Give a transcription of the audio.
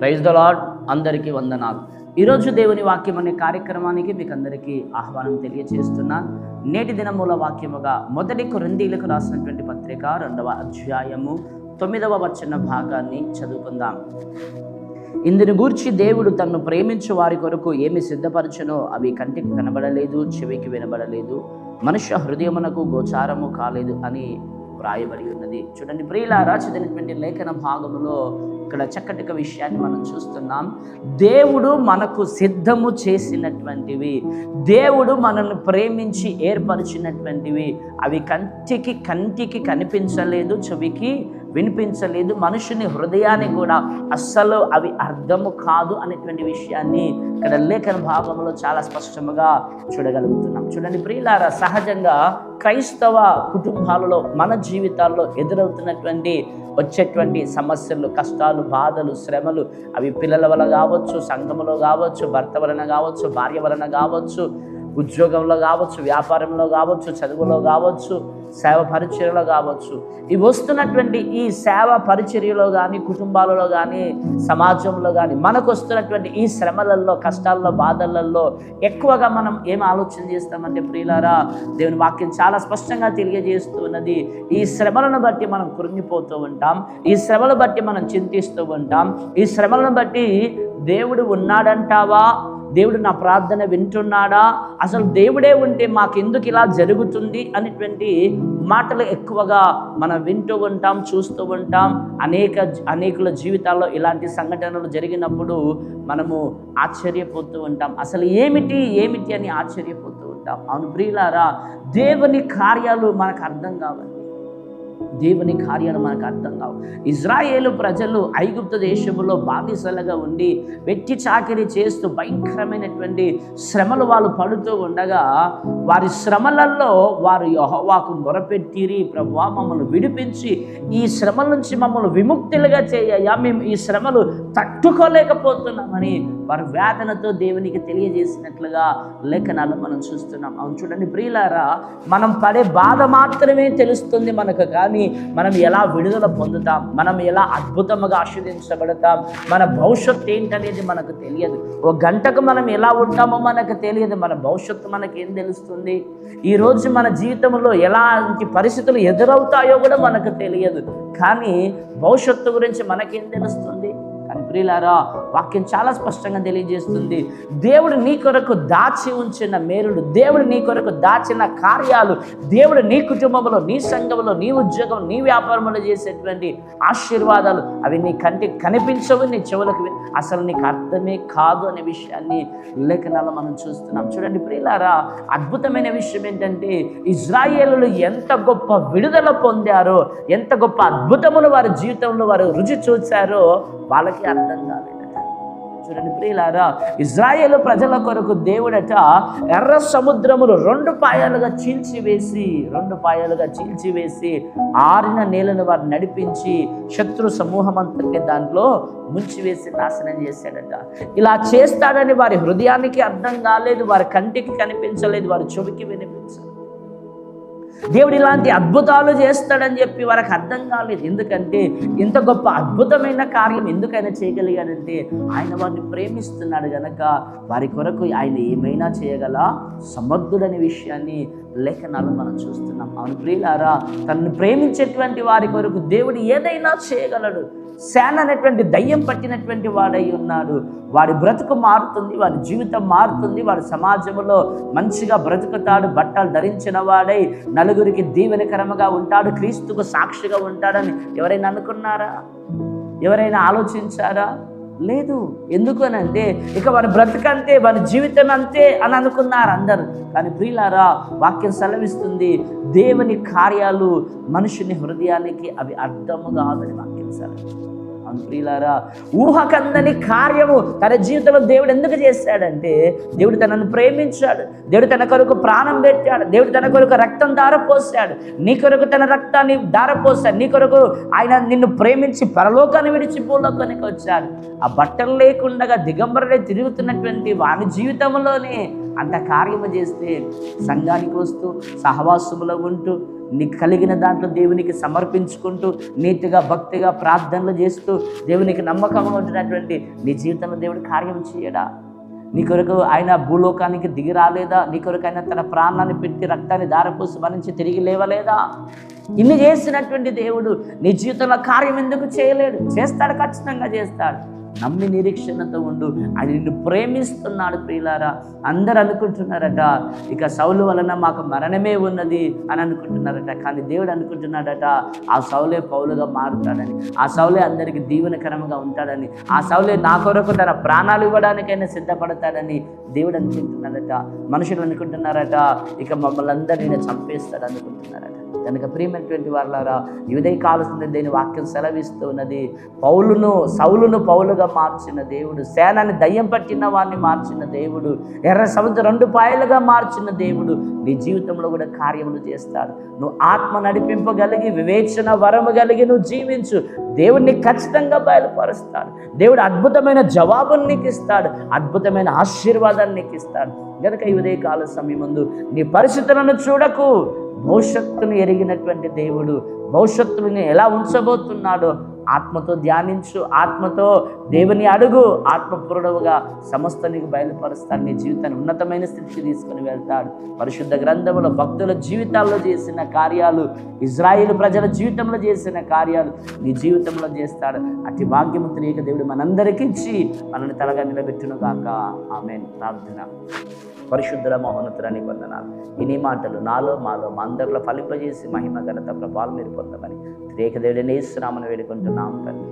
Praise the lord అందరికీ వందనాలు. ఈరోజు దేవుని వాక్యం అనే కార్యక్రమానికి మీకు అందరికీ ఆహ్వానం తెలియజేస్తున్నాను నేటి దినమూల వాక్యముగా మొదటి కొరందీలకు రాసినటువంటి పత్రిక రెండవ అధ్యాయము తొమ్మిదవ వచ్చిన భాగాన్ని చదువుకుందాం. ఇందుని గూర్చి దేవుడు తన్ను ప్రేమించు వారి కొరకు ఏమి సిద్ధపరచనో అవి కంటికి కనబడలేదు చెవికి వినబడలేదు మనుష్య హృదయమునకు గోచారము కాలేదు అని వ్రాయబడి ఉన్నది చూడండి ప్రియులారా చదివినటువంటి లేఖన భాగములో ఇక్కడ చక్కటి విషయాన్ని మనం చూస్తున్నాం. దేవుడు మనకు సిద్ధము చేసినటువంటివి దేవుడు మనల్ని ప్రేమించి ఏర్పరిచినటువంటివి అవి కంటికి కంటికి కనిపించలేదు చెవికి వినిపించలేదు. మనుషుని హృదయాన్ని కూడా అస్సలు అవి అర్థము కాదు అనేటువంటి విషయాన్ని ఇక్కడ లేఖన భాగంలో చాలా స్పష్టముగా చూడగలుగుతున్నాం. చూడండి ప్రియులారా సహజంగా క్రైస్తవ కుటుంబాలలో మన జీవితాల్లో ఎదురవుతున్నటువంటి వచ్చేటువంటి సమస్యలు కష్టాలు బాధలు శ్రమలు అవి పిల్లల వల్ల కావచ్చు సంఘములో కావచ్చు భర్త వలన కావచ్చు భార్య వలన కావచ్చు ఉద్యోగంలో కావచ్చు వ్యాపారంలో కావచ్చు చదువులో కావచ్చు సేవ పరిచర్యలో కావచ్చు. ఇవి వస్తున్నటువంటి ఈ సేవ పరిచర్యలో కానీ కుటుంబాలలో కానీ సమాజంలో కానీ మనకు వస్తున్నటువంటి ఈ శ్రమలలో కష్టాల్లో బాధలలో ఎక్కువగా మనం ఏం ఆలోచన చేస్తామంటే ప్రియులారా దేవుని వాక్యం చాలా స్పష్టంగా తెలియజేస్తూ ఉన్నది. ఈ శ్రమలను బట్టి మనం కురింగిపోతూ ఉంటాం. ఈ శ్రమలు బట్టి మనం చింతిస్తూ ఉంటాం. ఈ శ్రమలను బట్టి దేవుడు ఉన్నాడంటావా? దేవుడు నా ప్రార్థన వింటున్నాడా? అసలు దేవుడే ఉంటే మాకెందుకు ఇలా జరుగుతుంది? అనేటువంటి మాటలు ఎక్కువగా మనం వింటూ ఉంటాం చూస్తూ ఉంటాం. అనేక అనేకుల జీవితాల్లో ఇలాంటి సంఘటనలు జరిగినప్పుడు మనము ఆశ్చర్యపోతూ ఉంటాం. అసలు ఏమిటి ఏమిటి అని ఆశ్చర్యపోతూ ఉంటాం. అవును ప్రియులారా దేవుని కార్యాలు మనకు అర్థం కావాలి. దేవుని కార్యాలు మనకు అర్థం కావు. ఇజ్రాయేలు ప్రజలు ఐగుప్త దేశంలో బానిసలుగా ఉండి వెట్టి చాకిరి చేస్తూ భయంకరమైనటువంటి శ్రమలు వాళ్ళు పడుతూ ఉండగా వారి శ్రమలలో వారు యహోవాకు మొరపెట్టిరి. ప్రభా మమ్మల్ని విడిపించి ఈ శ్రమల నుంచి మమ్మల్ని విముక్తులుగా చేయయ్యా మేము ఈ శ్రమలు తట్టుకోలేకపోతున్నామని వారు వేదనతో దేవునికి తెలియజేసినట్లుగా లేఖనాలు మనం చూస్తున్నాం. అవును చూడండి ప్రియులారా మనం పడే బాధ మాత్రమే తెలుస్తుంది మనకు కానీ మనం ఎలా విడుదల పొందుతాం? మనం ఎలా అద్భుతంగా ఆస్వాదించబడతాం? మన భవిష్యత్తు ఏంటనేది మనకు తెలియదు. ఒక గంటకు మనం ఎలా ఉంటామో మనకు తెలియదు. మన భవిష్యత్తు మనకేం తెలుస్తుంది? ఈరోజు మన జీవితంలో ఎలాంటి పరిస్థితులు ఎదురవుతాయో కూడా మనకు తెలియదు. కానీ భవిష్యత్తు గురించి మనకేం తెలుస్తుంది? కానీ ప్రియులారా వాక్యం చాలా స్పష్టంగా తెలియజేస్తుంది. దేవుడు నీ కొరకు దాచి ఉంచిన మేలుడు దేవుడు నీ కొరకు దాచిన కార్యాలు దేవుడు నీ కుటుంబంలో నీ సంఘంలో నీ ఉద్యోగం నీ వ్యాపారంలో చేసేటువంటి ఆశీర్వాదాలు అవి నీ కంటికి కనిపించవు నీ చెవులకు అసలు నీకు అర్థమే కాదు అనే విషయాన్ని లేఖనాల్లో మనం చూస్తున్నాం. చూడండి ప్రియులారా అద్భుతమైన విషయం ఏంటంటే ఇజ్రాయేలు ఎంత గొప్ప విడుదల పొందారో ఎంత గొప్ప అద్భుతములు వారి జీవితంలో వారు రుచి చూశారో వాళ్ళకి అర్థం కాలేదట. చూడండి ప్రియులారా ఇజ్రాయేల్ ప్రజల కొరకు దేవుడట ఎర్ర సముద్రములు రెండు పాయాలుగా చీల్చివేసి రెండు పాయాలుగా చీల్చివేసి ఆరిన నేలను వారు నడిపించి శత్రు సమూహం అంతటి దాంట్లో ముంచివేసి నాశనం చేశాడట. ఇలా చేస్తాడని వారి హృదయానికి అర్థం కాలేదు వారి కంటికి కనిపించలేదు వారి చెవికి వినిపించలేదు. దేవుడు ఇలాంటి అద్భుతాలు చేస్తాడని చెప్పి వారికి అర్థం కాలేదు. ఎందుకంటే ఇంత గొప్ప అద్భుతమైన కార్యం ఎందుకైనా చేయగలిగాడంటే ఆయన వారిని ప్రేమిస్తున్నాడు గనక వారి కొరకు ఆయన ఏమైనా చేయగల సమర్థుడనే విషయాన్ని లేఖనాలు మనం చూస్తున్నాం. అవును ప్రియులారా తనను ప్రేమించేటువంటి వారి కొరకు దేవుడు ఏదైనా చేయగలడు. శాన్ అనేటువంటి దయ్యం పట్టినటువంటి వాడై ఉన్నాడు. వాడి బ్రతుకు మారుతుంది వాడి జీవితం మారుతుంది వాడి సమాజంలో మంచిగా బ్రతుకుతాడు బట్టలు ధరించిన వాడై నలుగురికి దీవెనకరముగా ఉంటాడు క్రీస్తుకు సాక్షిగా ఉంటాడని ఎవరైనా అనుకున్నారా? ఎవరైనా ఆలోచించారా? లేదు. ఎందుకు అని అంటే ఇక వారి బ్రతకంతే వారి జీవితం అంతే అని అనుకున్నారు అందరు. కానీ ప్రియులారా వాక్యం సెలవిస్తుంది దేవుని కార్యాలు మనుషుని హృదయానికి అవి అర్థము కాదని వాక్యం సరే. అవును ప్రియులారా ఊహకందని కార్యము తన జీవితంలో దేవుడు ఎందుకు చేశాడంటే దేవుడు తనను ప్రేమించాడు దేవుడు తన కొరకు ప్రాణం పెట్టాడు దేవుడు తన కొరకు రక్తం దారపోసాడు నీ కొరకు తన రక్తాన్ని దారపోసాడు నీ కొరకు ఆయన నిన్ను ప్రేమించి పరలోకాన్ని విడిచి భూలోకానికి వచ్చాడు. ఆ బట్టలు లేకుండా దిగంబరుడే తిరుగుతున్నటువంటి వాని జీవితంలోనే అంత కార్యము చేస్తే సంఘానికి వస్తూ సహవాసములో ఉంటూ నీకు కలిగిన దాంట్లో దేవునికి సమర్పించుకుంటూ నీతిగా భక్తిగా ప్రార్థనలు చేస్తూ దేవునికి నమ్మకంగా ఉంటున్నటువంటి నీ జీవితంలో దేవుడు కార్యం చేయడా? నీ కొరకు ఆయన భూలోకానికి దిగి రాలేదా? నీ కొరకు ఆయన తన ప్రాణాన్ని పెట్టి రక్తాన్ని దారపోసి మరించి తిరిగి లేవలేదా? ఇన్ని చేసినటువంటి దేవుడు నీ జీవితంలో కార్యం ఎందుకు చేయలేడు? చేస్తాడు ఖచ్చితంగా చేస్తాడు. నమ్మి నిరీక్షణతో ఉండు. ఆయన నిన్ను ప్రేమిస్తున్నాడు ప్రియులారా. అందరు అనుకుంటున్నారట ఇక సౌలు వలన మాకు మరణమే ఉన్నది అని అనుకుంటున్నారట కానీ దేవుడు అనుకుంటున్నాడట ఆ సౌలే పౌలుగా మారుతాడని. ఆ సౌలే అందరికీ దీవెనకరంగా ఉంటాడని. ఆ సౌలే నా కొరకు తన ప్రాణాలు ఇవ్వడానికైనా సిద్ధపడతాడని. దేవుడు అనుకుంటున్నాడట మనుషులు అనుకుంటున్నారట ఇక మమ్మల్ని అందరినీ చంపేస్తాడు అనుకుంటున్నారట. కనుక ప్రియమైనటువంటి వాళ్ళారా ఇదే కాలుస్తుంది దేని వాక్యం సెలవిస్తూ ఉన్నది. పౌలును సౌలును పౌలుగా మార్చిన దేవుడు సేనాన్ని దయ్యం పట్టిన వారిని మార్చిన దేవుడు ఎర్ర సముద్రం రెండు పాయలుగా మార్చిన దేవుడు నీ జీవితంలో కూడా కార్యములు చేస్తాడు. నువ్వు ఆత్మ నడిపింపగలిగి వివేచన వరము కలిగి నువ్వు జీవించు. దేవుడిని ఖచ్చితంగా బయలుపరుస్తాడు. దేవుడు అద్భుతమైన జవాబుని నీకు ఇస్తాడు. అద్భుతమైన ఆశీర్వాదాన్ని నీకు ఇస్తాడు గనుక ఈ ఉదయ కాల సమయం ముందు నీ పరిస్థితులను చూడకు. భవిష్యత్తును ఎరిగినటువంటి దేవుడు భవిష్యత్తుని ఎలా ఉంచబోతున్నాడో ఆత్మతో ధ్యానించు ఆత్మతో దేవుని అడుగు ఆత్మపూర్ణముగా సమస్త నీకు బయలుపరుస్తాడు నీ జీవితాన్ని ఉన్నతమైన స్థితికి తీసుకుని వెళ్తాడు. పరిశుద్ధ గ్రంథములో భక్తుల జీవితాల్లో చేసిన కార్యాలు ఇజ్రాయిల్ ప్రజల జీవితంలో చేసిన కార్యాలు నీ జీవితంలో చేస్తాడు. అతి భాగ్యము దేవుడు మనందరికీ ఇచ్చి మనల్ని తలగా నిలబెట్టును కాక ఆమె ప్రార్థన. పరిశుద్ధుల మహోన్నతులని పొందనాలు ఇన్ని మాటలు నాలో మాలో మా అందరిలో ఫలింపజేసి మహిమ ఘనత ప్రభావం మీరు పొందమని త్రేక దేవుడిని వేడుకుంటున్నాం తండ్రి.